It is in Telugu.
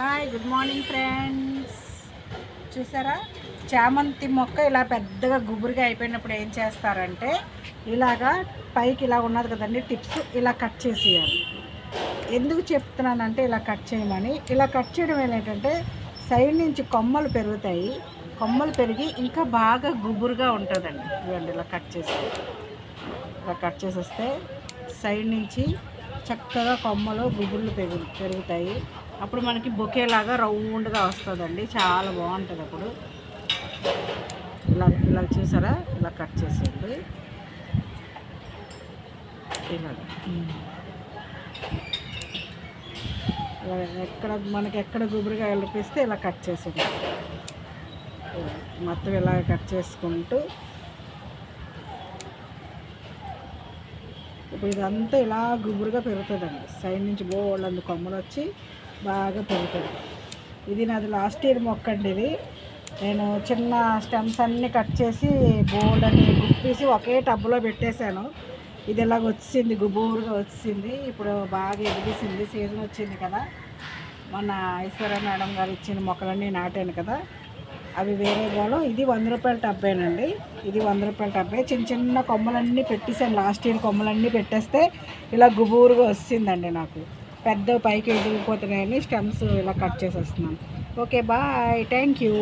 హాయ్ గుడ్ మార్నింగ్ ఫ్రెండ్స్ చూసారా? చామంతి మొక్క ఇలా పెద్దగా గుబురుగా అయిపోయినప్పుడు ఏం చేస్తారంటే ఇలాగా పైకి ఇలా ఉన్నది కదండి టిప్స్ ఇలా కట్ చేసేయాలి. ఎందుకు చెప్తున్నానంటే ఇలా కట్ చేయమని. ఇలా కట్ చేయడం ఏంటంటే సైడ్ నుంచి కొమ్మలు పెరుగుతాయి. కొమ్మలు పెరిగి ఇంకా బాగా గుబురుగా ఉంటుందండి. ఇవ్వండి ఇలా కట్ చేసి ఇలా కట్ చేసేస్తే సైడ్ నుంచి చక్కగా కొమ్మలు గుబుర్లు పెరుగు పెరుగుతాయి. అప్పుడు మనకి బొకేలాగా రౌండ్గా వస్తుందండి. చాలా బాగుంటుంది అప్పుడు. ఇలా ఇలా చూసారా? ఇలా కట్ చేసేయండి. ఇలా. ఎక్కడ మనకి ఎక్కడ గుబురుగా వెళ్ళిపిస్తే ఇలా కట్ చేసేది మొత్తం ఇలా కట్ చేసుకుంటూ. ఇప్పుడు ఇదంతా ఇలా గుబురుగా పెరుగుతుందండి. సైడ్ నుంచి బోళ్ళందు కొమ్మలు వచ్చి బాగా పెరుగుతుంది. ఇది నాది లాస్ట్ ఇయర్ మొక్క అండి ఇది. నేను చిన్న స్టెమ్స్ అన్నీ కట్ చేసి బోల్డ్ అని గుప్పేసి ఒకే టబ్లో పెట్టేశాను. ఇది ఇలాగ వచ్చింది గుబూరుగా వచ్చింది. ఇప్పుడు బాగా ఎదిగేసింది సీజన్ వచ్చింది కదా. మన ఐశ్వర్య మేడం గారు ఇచ్చిన మొక్కలన్నీ నాటాను కదా. అవి వేరే గాను ఇది వంద రూపాయల టబ్బేనండి. ఇది వంద రూపాయల టబ్బే. చిన్న చిన్న కొమ్మలన్నీ పెట్టేసాను లాస్ట్ ఇయర్ కొమ్మలన్నీ పెట్టేస్తే ఇలా గుబూరుగా వచ్చిందండి నాకు. పెద్ద పైకి ఎదిగిపోతున్నాయని స్టెమ్స్ ఇలా కట్ చేసేస్తున్నాను ఓకే బాయ్. Thank you.